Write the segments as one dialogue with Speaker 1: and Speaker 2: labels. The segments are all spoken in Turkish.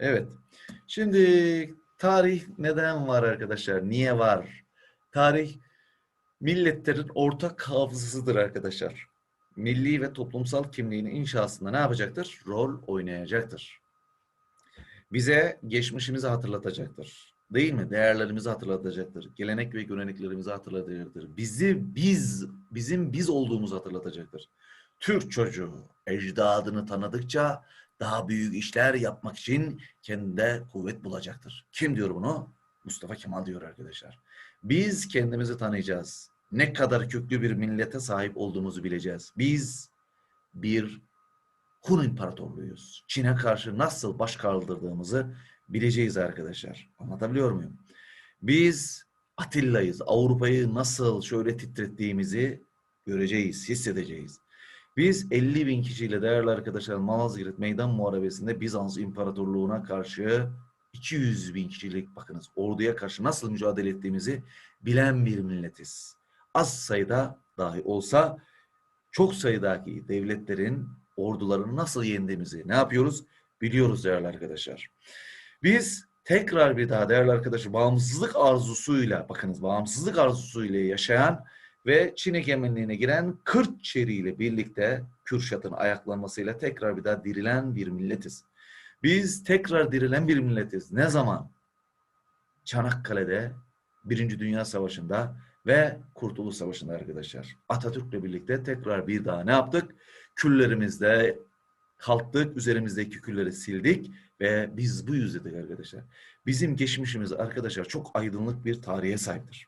Speaker 1: Evet. Şimdi tarih neden var arkadaşlar? Niye var? Tarih milletlerin ortak hafızasıdır arkadaşlar. Milli ve toplumsal kimliğinin inşasında ne yapacaktır? Rol oynayacaktır. Bize geçmişimizi hatırlatacaktır. Değil mi? Değerlerimizi hatırlatacaktır. Gelenek ve göreneklerimizi hatırlatacaktır. Bizi biz bizim biz olduğumuzu hatırlatacaktır. Türk çocuğu ecdadını tanıdıkça daha büyük işler yapmak için kendinde kuvvet bulacaktır. Kim diyor bunu? Mustafa Kemal diyor arkadaşlar. Biz kendimizi tanıyacağız. Ne kadar köklü bir millete sahip olduğumuzu bileceğiz. Biz bir Hun İmparatorluğuyuz. Çin'e karşı nasıl baş kaldırdığımızı bileceğiz arkadaşlar. Anlatabiliyor muyum? Biz Atilla'yız. Avrupa'yı nasıl şöyle titrettiğimizi göreceğiz, hissedeceğiz. Biz 50 bin kişiyle değerli arkadaşlar Malazgirt Meydan Muharebesi'nde Bizans İmparatorluğu'na karşı 200 bin kişilik bakınız orduya karşı nasıl mücadele ettiğimizi bilen bir milletiz. Az sayıda dahi olsa çok sayıdaki devletlerin ordularını nasıl yendiğimizi ne yapıyoruz? Biliyoruz değerli arkadaşlar. Biz tekrar bir daha değerli arkadaşlar bağımsızlık arzusuyla bakınız bağımsızlık arzusuyla yaşayan ve Çin egemenliğine giren Kırkçeri ile birlikte Kürşat'ın ayaklanmasıyla tekrar bir daha dirilen bir milletiz. Biz tekrar dirilen bir milletiz. Ne zaman? Çanakkale'de, Birinci Dünya Savaşı'nda ve Kurtuluş Savaşı'nda arkadaşlar. Atatürk'le birlikte tekrar bir daha ne yaptık? Küllerimizde kalktık, üzerimizdeki külleri sildik ve biz bu yüzdedik arkadaşlar. Bizim geçmişimiz arkadaşlar çok aydınlık bir tarihe sahiptir.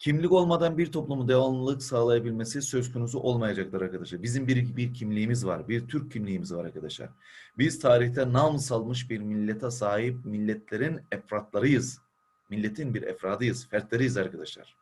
Speaker 1: Kimlik olmadan bir toplumun devamlılık sağlayabilmesi söz konusu olmayacaktır arkadaşlar. Bizim bir, bir kimliğimiz var. Bir Türk kimliğimiz var arkadaşlar. Biz tarihte nam salmış bir millete sahip milletlerin efratlarıyız. Milletin bir efradıyız, fertleriyiz arkadaşlar.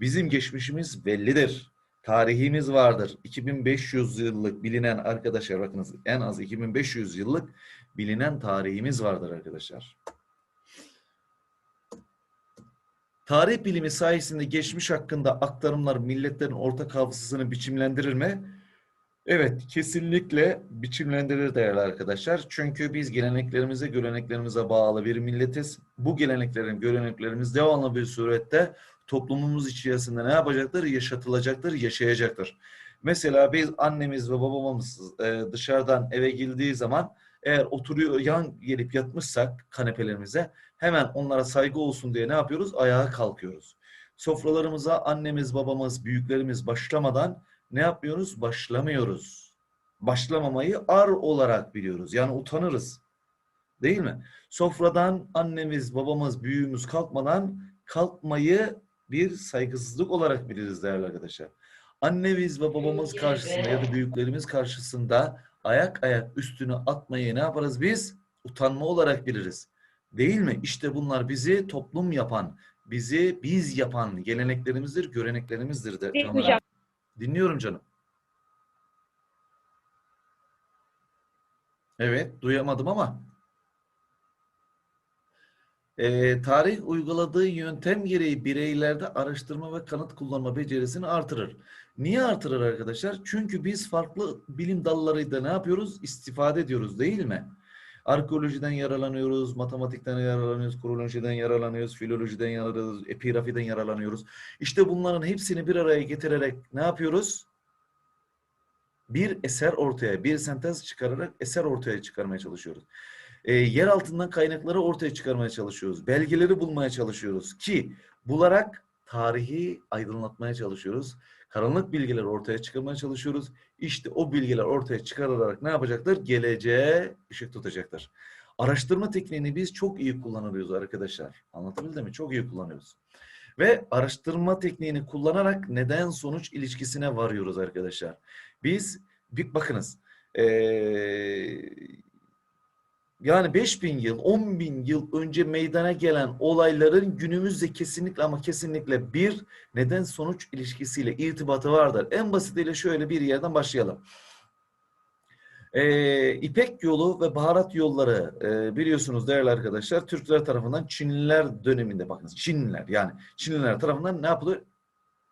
Speaker 1: Bizim geçmişimiz bellidir. Tarihimiz vardır. 2500 yıllık bilinen arkadaşlar bakınız en az 2500 yıllık bilinen tarihimiz vardır arkadaşlar. Tarih bilimi sayesinde geçmiş hakkında aktarımlar milletlerin ortak hafızasını biçimlendirir mi? Evet, kesinlikle biçimlendirir değerli arkadaşlar. Çünkü biz geleneklerimize, göreneklerimize bağlı bir milletiz. Bu geleneklerin, göreneklerimiz devamlı bir surette toplumumuz içerisinde ne yapacaktır? Yaşatılacaktır, yaşayacaktır. Mesela biz annemiz ve babamız e, dışarıdan eve girdiği zaman eğer oturuyor yan gelip yatmışsak kanepelerimize hemen onlara saygı olsun diye ne yapıyoruz? Ayağa kalkıyoruz. Sofralarımıza annemiz, babamız, büyüklerimiz başlamadan ne yapmıyoruz? Başlamıyoruz. Başlamamayı ar olarak biliyoruz. Yani utanırız. Değil mi? Sofradan annemiz, babamız, büyüğümüz kalkmadan kalkmayı bir saygısızlık olarak biliriz değerli arkadaşlar. Annemiz ve babamız karşısında ya da büyüklerimiz karşısında ayak ayak üstünü atmayı ne yaparız biz? Utanma olarak biliriz. Değil mi? İşte bunlar bizi toplum yapan, bizi biz yapan geleneklerimizdir, göreneklerimizdir. De, canlarım.
Speaker 2: hocam.
Speaker 1: Dinliyorum canım. Evet, duyamadım ama. Ee, tarih uyguladığı yöntem gereği bireylerde araştırma ve kanıt kullanma becerisini artırır. Niye artırır arkadaşlar? Çünkü biz farklı bilim dallarıyla ne yapıyoruz? İstifade ediyoruz değil mi? Arkeolojiden yararlanıyoruz, matematikten yararlanıyoruz, kronolojiden yararlanıyoruz, filolojiden yararlanıyoruz, epirafiden yararlanıyoruz. İşte bunların hepsini bir araya getirerek ne yapıyoruz? Bir eser ortaya, bir sentez çıkararak eser ortaya çıkarmaya çalışıyoruz. E, yer altından kaynakları ortaya çıkarmaya çalışıyoruz. Belgeleri bulmaya çalışıyoruz ki bularak tarihi aydınlatmaya çalışıyoruz. Karanlık bilgileri ortaya çıkarmaya çalışıyoruz. İşte o bilgiler ortaya çıkarılarak ne yapacaktır? Geleceğe ışık tutacaktır. Araştırma tekniğini biz çok iyi kullanıyoruz arkadaşlar. Anlatabildim mi? Çok iyi kullanıyoruz. Ve araştırma tekniğini kullanarak neden sonuç ilişkisine varıyoruz arkadaşlar. Biz bir bakınız. Ee, yani 5000 yıl, 10 bin yıl önce meydana gelen olayların günümüzde kesinlikle ama kesinlikle bir neden sonuç ilişkisiyle irtibatı vardır. En basitiyle şöyle bir yerden başlayalım. Ee, İpek yolu ve baharat yolları e, biliyorsunuz değerli arkadaşlar Türkler tarafından Çinliler döneminde bakınız Çinliler yani Çinliler tarafından ne yapılıyor?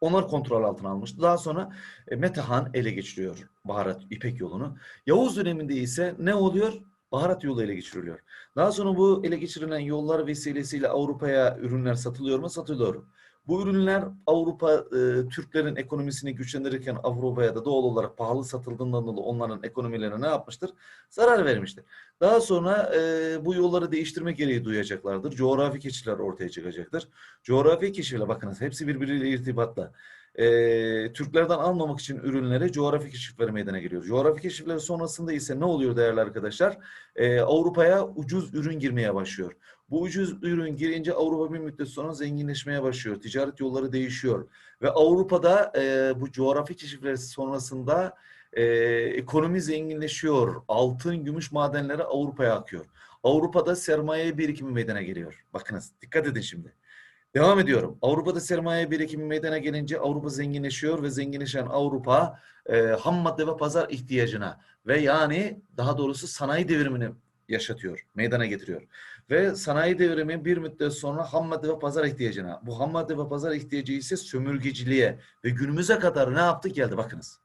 Speaker 1: Onlar kontrol altına almıştı. Daha sonra e, Metehan ele geçiriyor baharat İpek yolunu. Yavuz döneminde ise ne oluyor? Baharat yolu geçiriliyor. Daha sonra bu ele geçirilen yollar vesilesiyle Avrupa'ya ürünler satılıyor mu? Satılıyor. Bu ürünler Avrupa e, Türklerin ekonomisini güçlendirirken Avrupa'ya da doğal olarak pahalı satıldığından dolayı onların ekonomilerine ne yapmıştır? Zarar vermiştir. Daha sonra e, bu yolları değiştirme gereği duyacaklardır. Coğrafi keşifler ortaya çıkacaktır. Coğrafi keşifler bakınız hepsi birbiriyle irtibatla. E, Türklerden almamak için ürünlere coğrafi keşifler meydana geliyor. Coğrafi keşifler sonrasında ise ne oluyor değerli arkadaşlar? E, Avrupa'ya ucuz ürün girmeye başlıyor. Bu ucuz ürün girince Avrupa bir müddet sonra zenginleşmeye başlıyor. Ticaret yolları değişiyor. Ve Avrupa'da e, bu coğrafi keşifler sonrasında e, ekonomi zenginleşiyor. Altın, gümüş madenleri Avrupa'ya akıyor. Avrupa'da sermaye birikimi meydana geliyor. Bakınız dikkat edin şimdi. Devam ediyorum. Avrupa'da sermaye birikimi meydana gelince Avrupa zenginleşiyor ve zenginleşen Avrupa e, ham madde ve pazar ihtiyacına ve yani daha doğrusu sanayi devrimini yaşatıyor, meydana getiriyor. Ve sanayi devrimi bir müddet sonra ham madde ve pazar ihtiyacına. Bu ham madde ve pazar ihtiyacı ise sömürgeciliğe ve günümüze kadar ne yaptı geldi bakınız.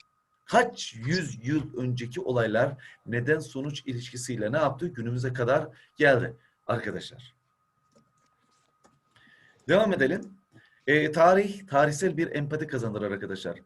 Speaker 1: Kaç yüz yıl önceki olaylar neden sonuç ilişkisiyle ne yaptı günümüze kadar geldi arkadaşlar. Devam edelim. E, tarih, tarihsel bir empati kazandırır arkadaşlar.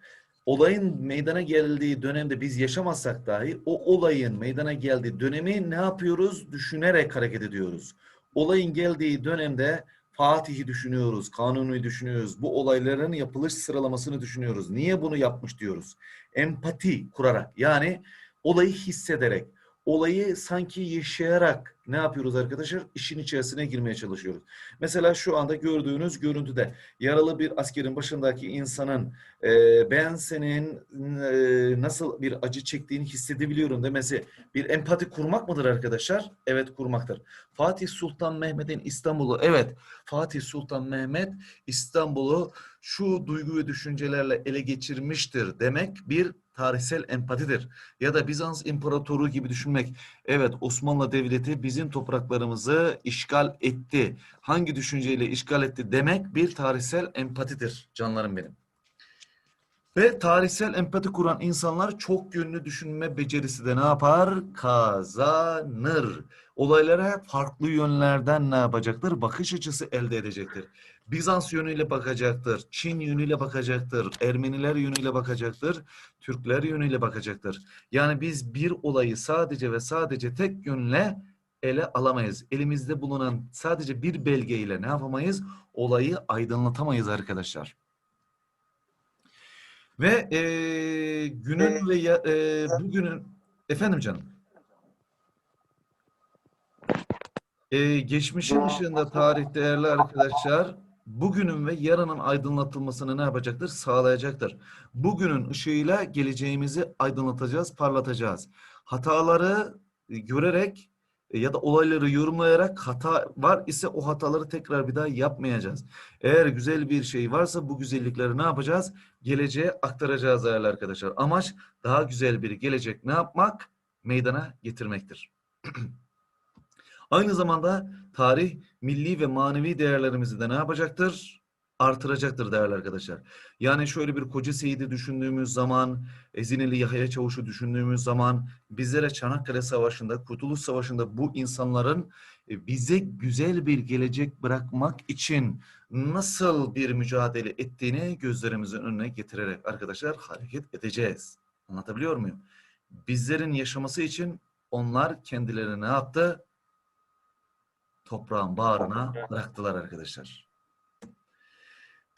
Speaker 1: Olayın meydana geldiği dönemde biz yaşamazsak dahi o olayın meydana geldiği dönemi ne yapıyoruz? Düşünerek hareket ediyoruz. Olayın geldiği dönemde Fatih'i düşünüyoruz, Kanuni'yi düşünüyoruz. Bu olayların yapılış sıralamasını düşünüyoruz. Niye bunu yapmış diyoruz? Empati kurarak yani olayı hissederek, olayı sanki yaşayarak ne yapıyoruz arkadaşlar? İşin içerisine girmeye çalışıyoruz. Mesela şu anda gördüğünüz görüntüde yaralı bir askerin başındaki insanın e, ben senin e, nasıl bir acı çektiğini hissedebiliyorum demesi bir empati kurmak mıdır arkadaşlar? Evet kurmaktır. Fatih Sultan Mehmet'in İstanbul'u evet Fatih Sultan Mehmet İstanbul'u şu duygu ve düşüncelerle ele geçirmiştir demek bir tarihsel empatidir. Ya da Bizans İmparatoru gibi düşünmek. Evet Osmanlı Devleti bizim topraklarımızı işgal etti. Hangi düşünceyle işgal etti demek bir tarihsel empatidir canlarım benim. Ve tarihsel empati kuran insanlar çok yönlü düşünme becerisi de ne yapar? Kazanır. Olaylara farklı yönlerden ne yapacaktır? Bakış açısı elde edecektir. Bizans yönüyle bakacaktır, Çin yönüyle bakacaktır, Ermeniler yönüyle bakacaktır, Türkler yönüyle bakacaktır. Yani biz bir olayı sadece ve sadece tek yönle ele alamayız. Elimizde bulunan sadece bir belgeyle ne yapamayız? Olayı aydınlatamayız arkadaşlar. Ve eee, günün ve ya- eee, bugünün efendim canım. Eee, geçmişin ışığında tarih değerli arkadaşlar bugünün ve yarının aydınlatılmasını ne yapacaktır? Sağlayacaktır. Bugünün ışığıyla geleceğimizi aydınlatacağız, parlatacağız. Hataları e, görerek e, ya da olayları yorumlayarak hata var ise o hataları tekrar bir daha yapmayacağız. Eğer güzel bir şey varsa bu güzellikleri ne yapacağız? Geleceğe aktaracağız değerli arkadaşlar. Amaç daha güzel bir gelecek ne yapmak? Meydana getirmektir. Aynı zamanda tarih, milli ve manevi değerlerimizi de ne yapacaktır? Artıracaktır değerli arkadaşlar. Yani şöyle bir Koca Seyit'i düşündüğümüz zaman, Ezineli Yahya Çavuş'u düşündüğümüz zaman bizlere Çanakkale Savaşı'nda, Kurtuluş Savaşı'nda bu insanların e, bize güzel bir gelecek bırakmak için nasıl bir mücadele ettiğini gözlerimizin önüne getirerek arkadaşlar hareket edeceğiz. Anlatabiliyor muyum? Bizlerin yaşaması için onlar kendilerini ne yaptı? Toprağın bağrına bıraktılar arkadaşlar.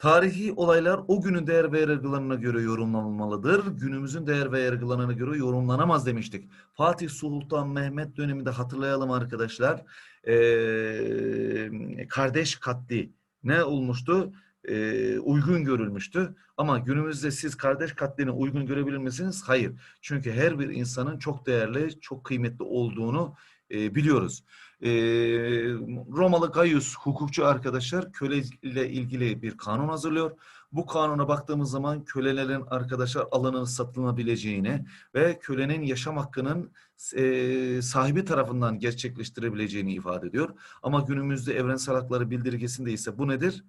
Speaker 1: Tarihi olaylar o günün değer ve yargılarına göre yorumlanmalıdır. Günümüzün değer ve yargılarına göre yorumlanamaz demiştik. Fatih Sultan Mehmet döneminde hatırlayalım arkadaşlar. Ee, kardeş katli ne olmuştu? Ee, uygun görülmüştü. Ama günümüzde siz kardeş katlini uygun görebilir misiniz? Hayır. Çünkü her bir insanın çok değerli, çok kıymetli olduğunu e, biliyoruz. Ee, Romalı Gaius hukukçu arkadaşlar köle ile ilgili bir kanun hazırlıyor. Bu kanuna baktığımız zaman kölelerin arkadaşlar alanın satılabileceğini ve kölenin yaşam hakkının e, sahibi tarafından gerçekleştirebileceğini ifade ediyor. Ama günümüzde evrensel hakları bildirgesinde ise bu nedir?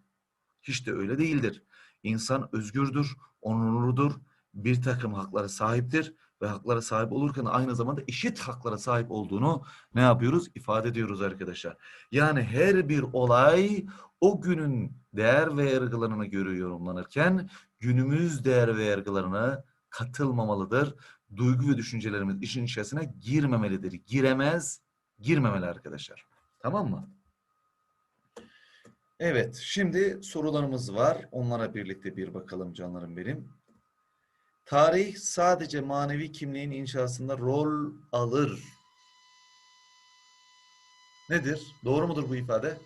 Speaker 1: Hiç de öyle değildir. İnsan özgürdür, onurludur, bir takım haklara sahiptir ve haklara sahip olurken aynı zamanda eşit haklara sahip olduğunu ne yapıyoruz? İfade ediyoruz arkadaşlar. Yani her bir olay o günün değer ve yargılarına göre yorumlanırken günümüz değer ve yargılarına katılmamalıdır. Duygu ve düşüncelerimiz işin içerisine girmemelidir. Giremez, girmemeli arkadaşlar. Tamam mı? Evet, şimdi sorularımız var. Onlara birlikte bir bakalım canlarım benim. Tarih sadece manevi kimliğin inşasında rol alır. Nedir? Doğru mudur bu ifade?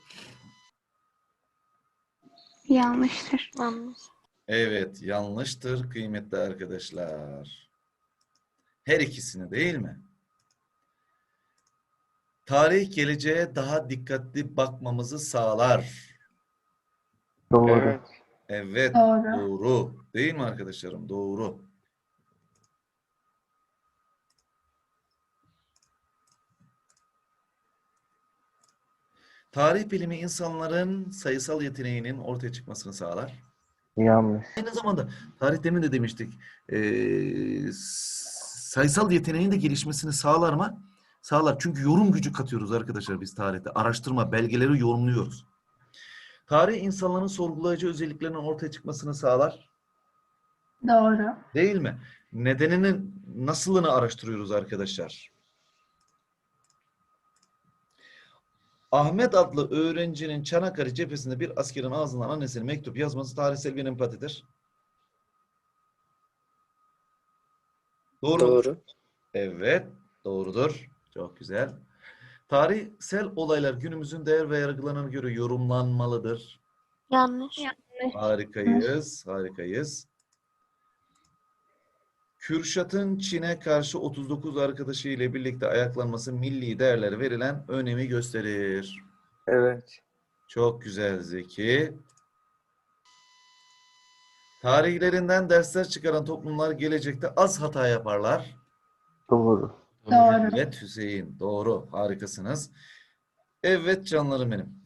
Speaker 2: Yanlıştır.
Speaker 3: Yanlış.
Speaker 1: Evet, yanlıştır kıymetli arkadaşlar. Her ikisini değil mi? Tarih geleceğe daha dikkatli bakmamızı sağlar.
Speaker 4: Doğru.
Speaker 3: Evet.
Speaker 1: Evet,
Speaker 2: Doğru.
Speaker 1: doğru. Değil mi arkadaşlarım? Doğru. Tarih bilimi insanların sayısal yeteneğinin ortaya çıkmasını sağlar.
Speaker 4: Yanlış.
Speaker 1: Aynı zamanda tarih demin de demiştik. eee, sayısal yeteneğin de gelişmesini sağlar mı? Sağlar. Çünkü yorum gücü katıyoruz arkadaşlar biz tarihte. Araştırma, belgeleri yorumluyoruz. Tarih insanların sorgulayıcı özelliklerinin ortaya çıkmasını sağlar.
Speaker 2: Doğru.
Speaker 1: Değil mi? Nedeninin nasılını araştırıyoruz arkadaşlar. Ahmet adlı öğrencinin Çanakkale cephesinde bir askerin ağzından annesine mektup yazması tarihsel bir empatidir. Doğru.
Speaker 3: Doğru.
Speaker 1: Evet, doğrudur. Çok güzel. Tarihsel olaylar günümüzün değer ve yargılarına göre yorumlanmalıdır.
Speaker 3: Yanlış.
Speaker 1: Harikayız, harikayız. Kürşat'ın Çin'e karşı 39 arkadaşı ile birlikte ayaklanması milli değerlere verilen önemi gösterir.
Speaker 3: Evet.
Speaker 1: Çok güzel Zeki. Tarihlerinden dersler çıkaran toplumlar gelecekte az hata yaparlar.
Speaker 4: Doğru.
Speaker 2: Doğru.
Speaker 1: Evet Hüseyin, doğru. Harikasınız. Evet canlarım benim.